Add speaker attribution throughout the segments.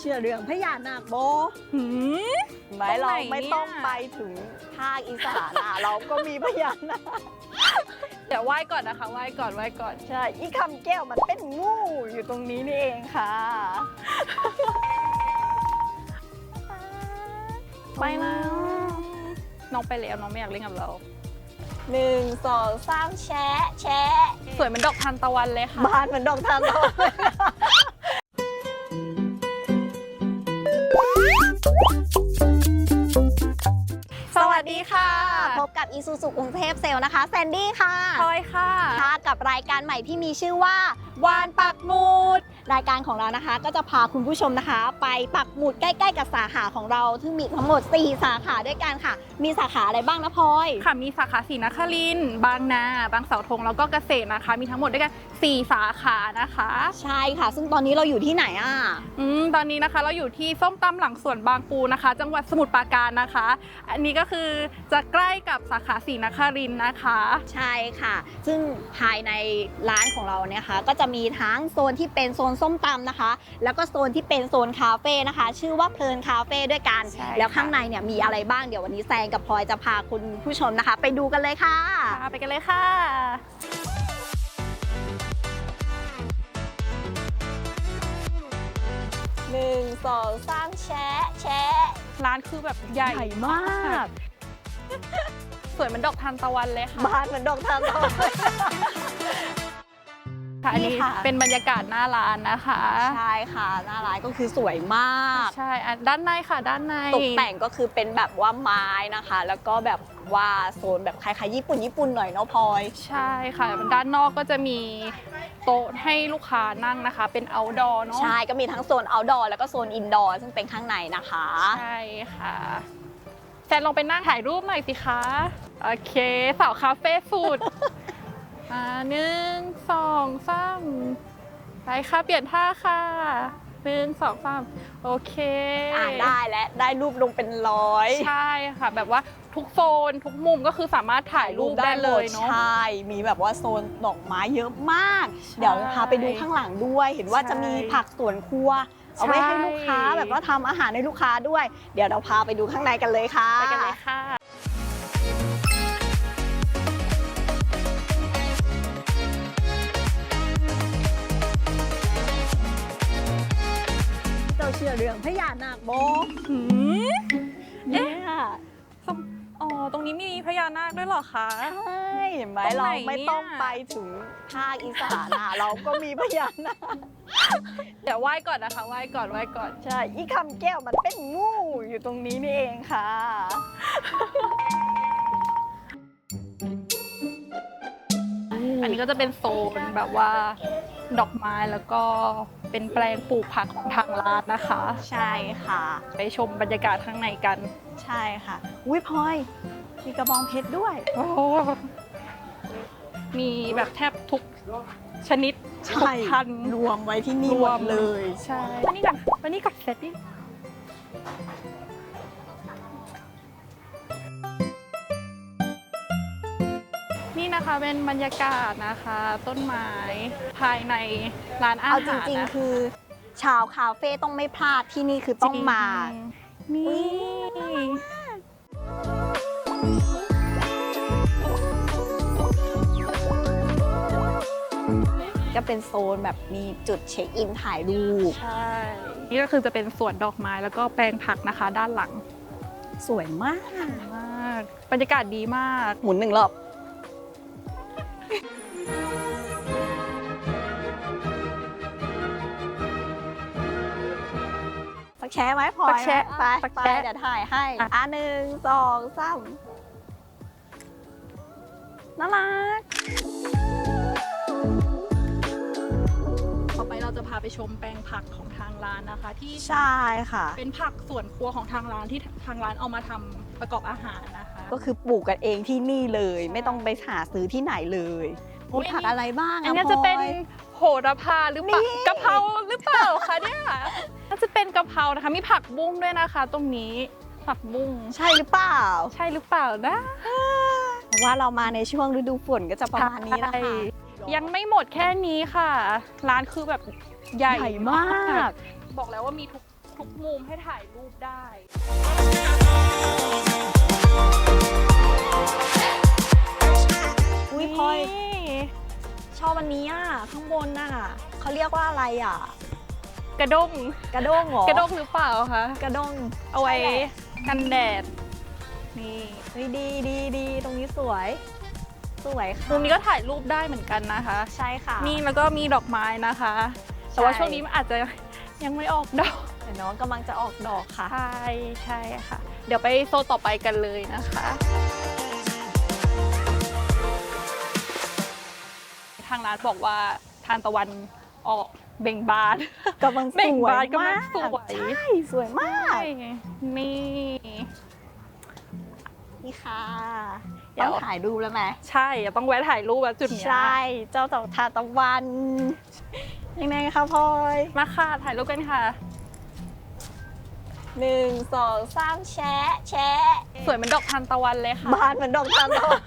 Speaker 1: เชื่อเรื่องพญานาคโบ
Speaker 2: หืม
Speaker 1: ไหม
Speaker 2: ตรงไหน
Speaker 1: เราไม่ต้อง
Speaker 2: เนี่ย
Speaker 1: ไปถึงภาคอีสานอะเราก็มีพญานาค
Speaker 2: เดี๋ยวไหว้ก่อนนะคะไหว้ก่อนไหว้ก่อน
Speaker 1: ใช่อีคำแก้วมันเป็นงูอยู่ตรงนี้นี่เองค่ะ
Speaker 2: ไปแล้ว น้องไปแล้วน้องไม่อยากเล่นกับเรา
Speaker 1: หนึ่งสองสามแชะแชะ
Speaker 2: สวยเหมือนดอกทานตะวันเลยค่ะ
Speaker 1: บานเหมือนดอกทานตะวัน กับอีซูซูกรุงเทพเซลนะคะแซนดี้ค่ะ
Speaker 2: พลอยค่ะ
Speaker 1: ค่ะ กับรายการใหม่ที่มีชื่อว่า
Speaker 2: วานปักหมุด
Speaker 1: รายการของเรานะคะ ก็จะพาคุณผู้ชมนะคะ ไปปักหมุดใกล้ๆกับสาขาของเราซึ่งมีทั้งหมด 4 สาขาด้วยกันค่ะ มีสาขาอะไรบ้างนะพลอย
Speaker 2: ค่ะมีสาขาศรีนครินทร์บางนา บางเสาธงแล้วก็เกษตรนะคะ มีทั้งหมดด้วยกัน 4 สาขานะคะ
Speaker 1: ใช่ค่ะ ซึ่งตอนนี้เราอยู่ที่ไหนอะ
Speaker 2: อืมตอนนี้นะคะเราอยู่ที่ส้มตำหลังสวนบางปูนะคะ จังหวัดสมุทรปราการนะคะ อันนี้ก็คือจะใกล้กับสาขาศรีนครินทร์นะคะ
Speaker 1: ใช่ค่ะ ซึ่งภายในร้านของเราเนี่ยค่ะ ก็จะมีทั้งโซนที่เป็นโซนส้มตำนะคะ แล้วก็โซนที่เป็นโซนคาเฟ่นะคะ ชื่อว่าเพลินคาเฟ่ด้วยกัน
Speaker 2: ใช่ค่ะ
Speaker 1: แล้วข้างในเนี่ยมีอะไรบ้างเดี๋ยววันนี้แซงกับพลอยจะพาคุณผู้ชมนะคะ ไปดูกันเลยค่ะ
Speaker 2: ค่ะไปกันเลยค่ะ
Speaker 1: หนึ่งสองสามแชะแชะ
Speaker 2: ร้านคือแบบใหญ่
Speaker 1: ใหญ่มาก
Speaker 2: สวยเหมือนดอกทานตะวันเลยค่ะ
Speaker 1: บานเหมือนดอกทานตะวัน
Speaker 2: ค่ะอันนี้
Speaker 1: นี่ค่ะ
Speaker 2: เป็นบรรยากาศหน้าร้านนะคะ
Speaker 1: ใช่ค่ะหน้าร้านก็คือสวยมาก
Speaker 2: ใช่อะด้านในค่ะด้านใน
Speaker 1: ตกแต่งก็คือเป็นแบบว่าไม้นะคะ แล้วก็แบบว่าโซนแบบคล้ายๆญี่ปุ่นญี่ปุ่นหน่อยเนาะพลอย
Speaker 2: ใช่ค่ะ ด้านนอกก็จะมีโต๊ะให้ลูกค้านั่งนะคะ เป็น outdoor เนาะ
Speaker 1: ใช่ก็มีทั้งโซน outdoor แล้วก็โซน indoor ซึ่งเป็นข้างในนะคะ
Speaker 2: ใช่ค่ะแฟนลองไปนั่งถ่ายรูปหน่อยสิคะ โอเคสาวคาเฟ่สุด อ่าหนึ่งสองสามไปค่ะ เปลี่ยนท่าค่ะหนึ่งสองสามโอเค
Speaker 1: อ่านได้และได้รูปลงเป็นร้อย
Speaker 2: ใช่ค่ะ แบบว่าทุกโซนทุกมุมก็คือสามารถถ่ายรูปได้เลยเนาะ
Speaker 1: ใช่ มีแบบว่าโซนดอกไม้เยอะมาก
Speaker 2: ใช่
Speaker 1: เดี๋ยวพาไปดูข้างหลังด้วย เห็นว่า
Speaker 2: ใช่
Speaker 1: จะมีผักสวนครัว เอาไว้ให้ลูกค้า
Speaker 2: ใช่
Speaker 1: แบบว่าทำอาหารให้ลูกค้าด้วย เดี๋ยวเราพาไปดูข้างในกันเลยค่ะ
Speaker 2: ไปกันเลยค่ะ
Speaker 1: เจ้าเชื่อเรื่องพญานาคโบ
Speaker 2: หืม
Speaker 1: เนี่ย
Speaker 2: อ๋อ ตรงนี้มีพญานาคด้วยเหรอคะ
Speaker 1: ใช่เห็นไหม
Speaker 2: ตรงไหน
Speaker 1: เราไม่ต้อง
Speaker 2: เนี่ย
Speaker 1: ไปถึงภาคอีสานอะเราก็มีพญานาค
Speaker 2: เดี๋ยวไหว้ก่อนนะคะ ไหว้ก่อน ไหว้ก่อน
Speaker 1: ใช่อีคำแก้วมันเป็นงูอยู่ตรงนี้นี่เองค่ะ
Speaker 2: อันนี้ก็จะเป็นโซนแบบว่าดอกไม้แล้วก็ เป็นแปลงปลูกผักของทางร้านนะคะ
Speaker 1: ใช่ค่ะ
Speaker 2: ไปชมบรรยากาศข้างในกัน
Speaker 1: ใช่ค่ะ อุ้ยพลอย มีกระบองเพชรด้วย
Speaker 2: โอ้โหมีแบบแทบทุกชนิดทุกพันธุ์
Speaker 1: รวมไว้ที่นี่หมดเลย
Speaker 2: ใช่วันนี้กันวันนี้กับเซตนี่ นี่นะคะ เป็นบรรยากาศนะคะ ต้นไม้ภายในร้านอา
Speaker 1: เอา
Speaker 2: หาร
Speaker 1: จริง
Speaker 2: นะ
Speaker 1: ๆคือ ชาวคาเฟ่ต้องไม่พลาดที่นี่คือต้องมา
Speaker 2: นี่
Speaker 1: ก็เป็นโซนแบบมีจุดเช็คอินถ่ายรูป
Speaker 2: ใช่ นี่ก็คือจะเป็นสวนดอกไม้แล้วก็แปลงผักนะคะด้านหลัง
Speaker 1: สวยมาก
Speaker 2: มาก บรรยากาศดีมาก
Speaker 1: หมุนหนึ่งรอบ แชร์ไหมพลอย
Speaker 2: สักแชะ
Speaker 1: ไป
Speaker 2: สัก
Speaker 1: ไป
Speaker 2: แชะ
Speaker 1: เดี๋ยวถ่ายให้
Speaker 2: อะ
Speaker 1: อะหนึ่งสองสามน่ารัก
Speaker 2: ต่อไปเราจะพาไปชมแปลงผักของทางร้านนะคะ ที่
Speaker 1: ใช่ค่ะ
Speaker 2: เป็นผักสวนครัวของทางร้านที่ทางร้านเอามาทำประกอบอาหารนะคะ
Speaker 1: ก็คือปลูกกันเองที่นี่เลยไม่ต้องไปหาซื้อที่ไหนเลย
Speaker 2: อุ๊
Speaker 1: มี
Speaker 2: ย
Speaker 1: ผักอะไรบ้าง
Speaker 2: อันนี้จะเป็นโหระพาหรือเปล่า
Speaker 1: นี่
Speaker 2: กะเพราหรือเปล่าคะเนี่ย น่าจะเป็นกะเพรานะคะ มีผักบุ้งด้วยนะคะ ตรงนี้ผักบุ้ง
Speaker 1: ใช่หรือเปล่า
Speaker 2: ใช่หรือเปล่านะ
Speaker 1: เพราะว่าเรามาในช่วงฤดูฝนก็จะประมาณนี้นะคะ
Speaker 2: ใช่ยังไม่หมดแค่นี้ค่ะ ร้านคือแบบใหญ่
Speaker 1: ใหญ่มาก
Speaker 2: บอกแล้วว่ามีทุกทุกมุมให้ถ่ายรูปได้
Speaker 1: อุ้ยพลอยชอบอันนี้อะ ข้างบนน่ะเขาเรียกว่าอะไรอะ
Speaker 2: กระด้ง
Speaker 1: กระด้งเหรอก
Speaker 2: ระด้งหรือเปล่าคะ
Speaker 1: กระด้ง
Speaker 2: เอาไว้
Speaker 1: ใช่แหละ
Speaker 2: กันแดด นี่
Speaker 1: เฮ้ยดีดีดีตรงนี้สวย สวยค่ะ
Speaker 2: มุมนี้ก็ถ่ายรูปได้เหมือนกันนะคะ
Speaker 1: ใช่ค่ะ
Speaker 2: นี่แล้วก็มีดอกไม้นะคะ แต่ว่า
Speaker 1: ใช่
Speaker 2: ช่วงนี้มันอาจจะยังไม่ออกดอก
Speaker 1: เดี๋ยวน้องกำลังจะออกดอกค่ะ
Speaker 2: ใช่ใช่ค่ะ เดี๋ยวไปโซนต่อไปกันเลยนะคะทางร้านบอกว่าทานตะวันออก เบ่งบาน
Speaker 1: กำลังส
Speaker 2: เบ่ง
Speaker 1: วย
Speaker 2: บานกำลั
Speaker 1: มางก
Speaker 2: สวย
Speaker 1: ใช่สวยมาก
Speaker 2: นี่
Speaker 1: นี่ค่ะ
Speaker 2: เดี๋ยว
Speaker 1: ต้องถ่ายรูปแล้วไหม
Speaker 2: ใช่อย่าต้องแวะถ่ายรูปแล้วจุดเนี้ย
Speaker 1: ใช่เจ้าเต่าทานตะวันยังไงคะพลอย
Speaker 2: มาค่ะถ่ายรูปกันค่ะ
Speaker 1: หนึ่งสองสามแชะแชะ
Speaker 2: สวยเหมือนดอกทานตะวันเลยค่ะ
Speaker 1: บานเหมือนดอกทานตะวัน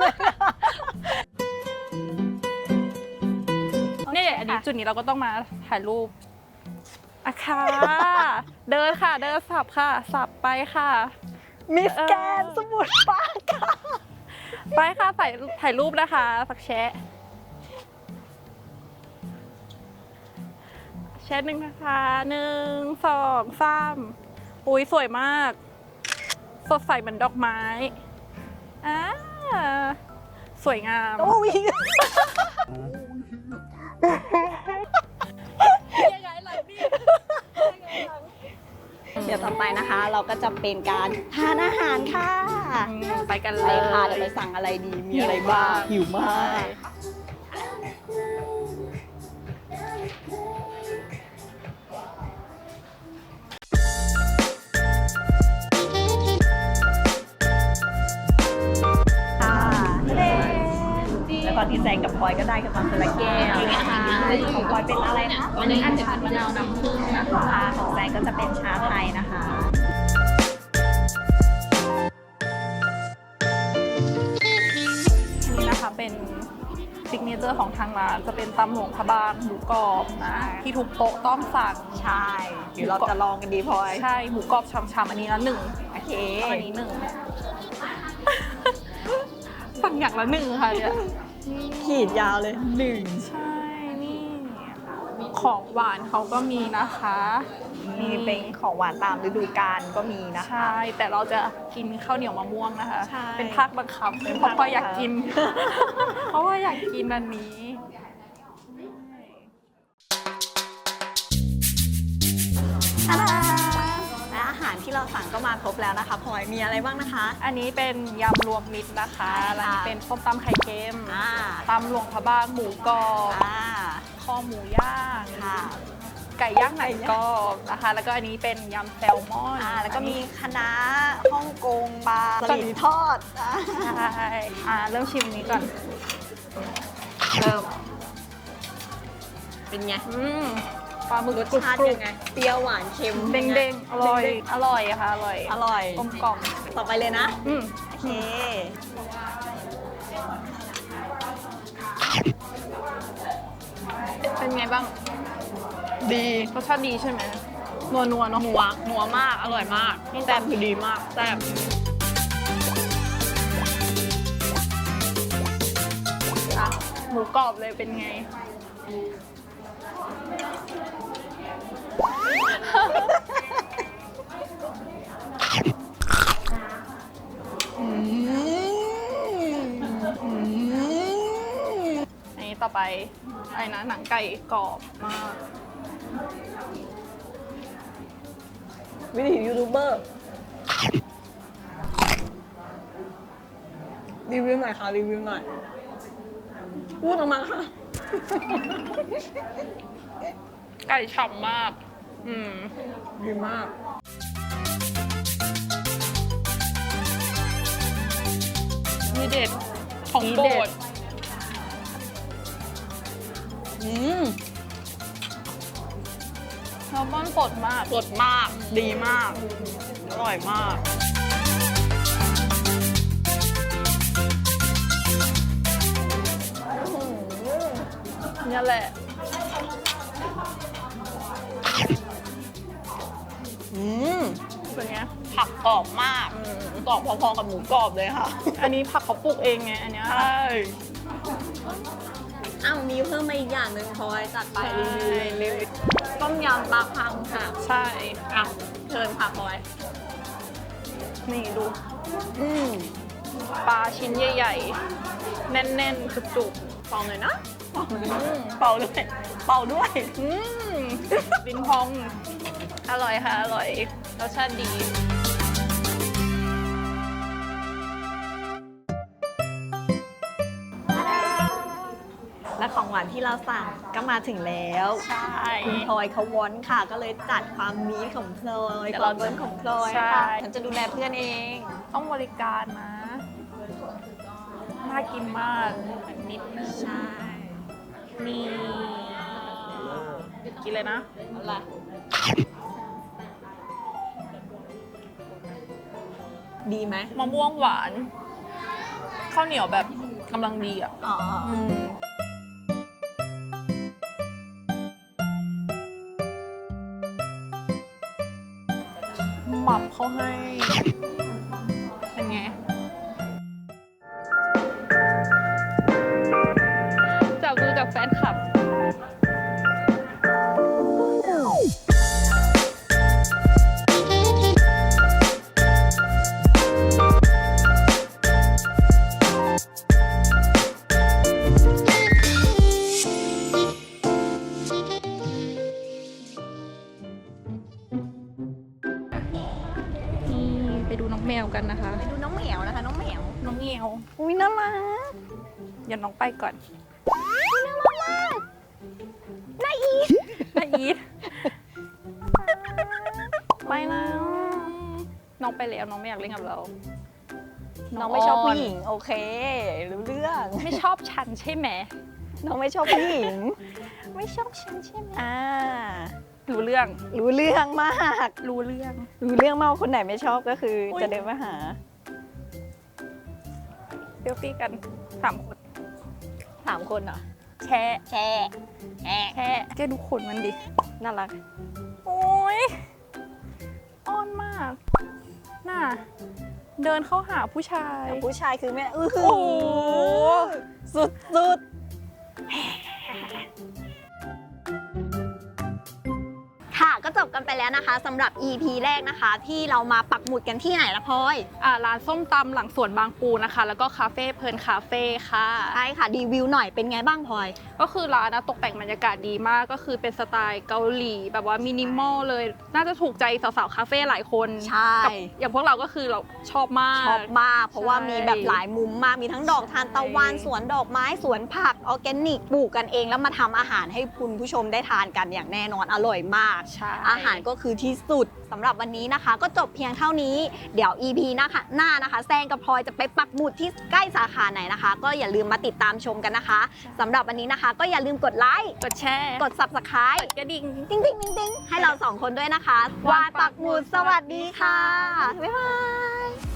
Speaker 1: เลย
Speaker 2: เนี่ยอันนี้จุดนี้เราก็ต้องมาถ่ายรูปอะค่ะ เดินค่ะ เดินสับค่ะ สับไปค่ะ
Speaker 1: มิสแกนสมุทรปราการ
Speaker 2: ไปค่ะถ่ายถ่ายรูปนะคะสักแชะแชะหนึ่งนะคะหนึ่งสองสามอุ้ยสวยมาก สดใสเหมือนดอกไม้อ่าสวยงาม
Speaker 1: โอ้ย
Speaker 2: ยังไงล่ะนี่
Speaker 1: เดี๋ยวต่อไปนะคะ เราก็จะเป็นการทานอาหารค่ะ
Speaker 2: ไปกัน
Speaker 1: ไป
Speaker 2: เลย
Speaker 1: ค่ะเดี๋ยวไปสั่งอะไรดีมีอะไรบ้างหิวมาก ค่ะแล้วก่อนที่แซงกับพลอยก็ได้กันมาคนละแก้วนะคะ ของพลอยเป็นอะไรคะ
Speaker 2: อันนี้อันชันมะนาวน้ำผึ้งนะคะ
Speaker 1: ค่ะของแซงก็จะเป็นชาไทยนะคะ
Speaker 2: นี่นะคะเป็นซิกเนเจอร์ของทางร้านจะเป็นตำหลวงพระบางหมูกรอบนะที่ทุกโต๊ะต้องสั่ง
Speaker 1: ใช่เดี๋ยวเราจะลองกันดีพลอย
Speaker 2: ใช่หมูกรอบชำๆอันนี้ละหนึ่ง
Speaker 1: โอเค
Speaker 2: เอาอันนี้หนึ่งสั่งอย่างละหนึ่งค่ะเนี่ย
Speaker 1: ขีดยาวเลยหนึ่ง
Speaker 2: ใช่นี่ ของหวานเขาก็มีนะคะ
Speaker 1: มีเป็นของหวานตามฤดูกาลก็มีนะคะ
Speaker 2: ใช่ แต่เราจะกินข้าวเหนียวมะม่วงนะคะ
Speaker 1: ใช่
Speaker 2: เป็นภาคบังคับ
Speaker 1: เป็น
Speaker 2: เพราะ
Speaker 1: ภาค
Speaker 2: พ่ออยาก
Speaker 1: บังคับ
Speaker 2: กิน เพราะว่าอยากกินอันนี้
Speaker 1: ตาดาและอาหารที่เราสั่งก็มาครบแล้วนะคะพลอยมีอะไรบ้างนะคะ
Speaker 2: อันนี้เป็นยำรวมมิตรนะคะ
Speaker 1: ใช่ค่ะ
Speaker 2: แล้วนี่เป็นส้มตำไข่เค็ม
Speaker 1: อ่า
Speaker 2: ตำหลวงพระบางหมูกรอบ
Speaker 1: อ่า
Speaker 2: ค อหมูย่าง
Speaker 1: ค่ะ
Speaker 2: ไก่ย่างไหนกรอบนะคะ แล้วก็อันนี้เป็นยำแซลมอน
Speaker 1: อ่าแล้วก็มีคะน้าฮ่องกงปลาสลิดทอดอ่า
Speaker 2: ใช่อ่าเริ่มชิมนี้ก่อน
Speaker 1: เริ่มเป็นไง
Speaker 2: อืมปลาหมึก
Speaker 1: รส
Speaker 2: กรุบ
Speaker 1: ชาติ
Speaker 2: กรุ
Speaker 1: ยั
Speaker 2: บ
Speaker 1: งไงเปรี้ยวหวานเค็ม
Speaker 2: เด้งเด้งๆอร่อย
Speaker 1: เด้ง
Speaker 2: อร่อยค่ะอร่อย
Speaker 1: ๆอร่อย
Speaker 2: กลมกล่อม
Speaker 1: ต่อไปเลยนะ
Speaker 2: อืม
Speaker 1: โอเค
Speaker 2: เป็นไง บ้าง
Speaker 1: ดี
Speaker 2: รสชาติดีใช่ไหมนัวนัวๆเนาะ
Speaker 1: นัวนัวมาก อร่อยมากแซ่บคือดีมากแซ่บ
Speaker 2: อะหมูกรอบเลยเป็นไง
Speaker 1: อืมอืม
Speaker 2: อันนี้ต่อไป อะไรนะหนังไก่กรอบมาก
Speaker 1: วิธียูทูบเบอร์รีวิวหน่อยค่ะรีวิวหน่อยพูดออกมาค่ะ
Speaker 2: ไก่ฉ่ำมาก อืม
Speaker 1: ดีมาก
Speaker 2: มีเด็ดของ
Speaker 1: ที
Speaker 2: โปร
Speaker 1: เด็ อืม
Speaker 2: แซลมอนสดมาก
Speaker 1: สดมาก ดีมาก อร่อยมาก
Speaker 2: เนี่ยแหละ
Speaker 1: อืม
Speaker 2: เป็นไง
Speaker 1: ผักกรอบมาก กรอบพอๆกับหมูกรอบเลยค่ะ
Speaker 2: อันนี้ผักเขาปลูกเองไง อันเนี้ย
Speaker 1: อ้าวมีเพิ่มมาอีกอย่างหนึ่งพลอยจัดไปรีวิวเลย
Speaker 2: รีวิว
Speaker 1: ต้มยำปลาคังค่ะ
Speaker 2: ใช่
Speaker 1: อะเชิญค่ะพลอย
Speaker 2: นี่ดู
Speaker 1: อืม
Speaker 2: ปลาชิ้นใหญ่ ๆ แน่นๆจุก
Speaker 1: เป่าหน่อยนะเป่าด้วย เป่าด้วย
Speaker 2: ๆอืมบินพอง อร่อยค่ะ อร่อยรสชาติดี
Speaker 1: ของหวานที่เราสั่งก็มาถึงแล้ว
Speaker 2: ใช่
Speaker 1: คุณพลอยเขาวอนค่ะ ก็เลยจัดความมีของพลอย
Speaker 2: เดี๋ยว
Speaker 1: ควา
Speaker 2: เรา
Speaker 1: มเบิ้ลของพลอย
Speaker 2: ใช่
Speaker 1: ค่ะฉันจะดูแลเพื่อนเอง
Speaker 2: ต้องบริการนะน่ากินมากนิดนึง
Speaker 1: ใช่
Speaker 2: นี่กินเลยนะ
Speaker 1: อะไรดีไหม
Speaker 2: มะม่วงหวาน ข้าวเหนียวแบบกำลังดีอะ
Speaker 1: อ๋อ
Speaker 2: มับเขาให้ กันนะคะ
Speaker 1: ไปดูน้องเหมียวนะคะ น้องเหมียว
Speaker 2: น้องแมว
Speaker 1: อุ้ยน่ารัก
Speaker 2: เดี๋ยวน้องไปก่อน
Speaker 1: น่ารักมากน่าอีท
Speaker 2: นาอีทไปแล้ว น้องไปแล้วน้องไม่อยากเล่นกับเรา
Speaker 1: น้องไม่ชอบผู้หญิง โอเครู้เรื่อง
Speaker 2: ไม่ชอบฉันใช่ไหม
Speaker 1: น้องไม่ชอบผู้หญิง
Speaker 2: ไม่ชอบฉันใช่ไหม
Speaker 1: อ่า
Speaker 2: รู้เรื่อง
Speaker 1: รู้เรื่องมาก
Speaker 2: รู้เรื่อง
Speaker 1: รู้เรื่องมากว่าคนไหนไม่ชอบก็คืออยจะเดินมาหา
Speaker 2: เซลฟี่กันสามคน
Speaker 1: สามคนเหรอ
Speaker 2: แชะ
Speaker 1: แช่แช่
Speaker 2: แค่แกดูขนมันดิ
Speaker 1: น่ารัก
Speaker 2: โอ้ยอ้อนมาก น่ะเดินเข้าหาผู้ชาย
Speaker 1: ผู้ชายคือแม่ อื้อหื
Speaker 2: โอ้โห
Speaker 1: สุดสุด ก็จบกันไปแล้วนะคะสำหรับ EP แรกนะคะ ที่เรามาปักหมุดกันที่ไหนละพลอย
Speaker 2: อ่าร้านส้มตำหลังสวนบางปูนะคะ แล้วก็คาเฟ่เพลินคาเฟ่ค่ะ
Speaker 1: ใช่ค่ะรีวิวหน่อยเป็นไงบ้างพลอย
Speaker 2: ก็คือร้านนะตกแต่งบรรยากาศดีมากก็คือเป็นสไตล์เกาหลี แบบว่ามินิมอลเลย น่าจะถูกใจสาวๆคาเฟ่หลายคน
Speaker 1: ใช่
Speaker 2: กับอย่างพวกเราก็คือเราชอบมาก
Speaker 1: ชอบมากเพราะว่า
Speaker 2: ใช่
Speaker 1: มีแบบหลายมุมมากมีทั้งดอกทานตะวัน
Speaker 2: ใช่
Speaker 1: สวนดอกไม้สวนผักออร์แกนิกปลูกกันเองแล้วมาทำอาหารให้คุณผู้ชมได้ทานกันอย่างแน่นอนอร่อยมาก
Speaker 2: ใช่
Speaker 1: อาหารก็คือที่สุดสำหรับวันนี้นะคะ ก็จบเพียงเท่านี้เดี๋ยว EP นะคะหน้านะคะแซงกับพลอยจะไปปักหมุดที่ใกล้สาขาไหนนะคะ ก็อย่าลืมมาติดตามชมกันนะคะสำหรับวันนี้นะคะ ก็อย่าลืมกดไลค์
Speaker 2: กดแชร์
Speaker 1: กด subscribe
Speaker 2: กระดิ่ง
Speaker 1: ติ๊งติ๊งติ๊งติ๊งให้เราสองคนด้วยนะคะวานปักหมุดสวัสดีค่ะบ๊ายบาย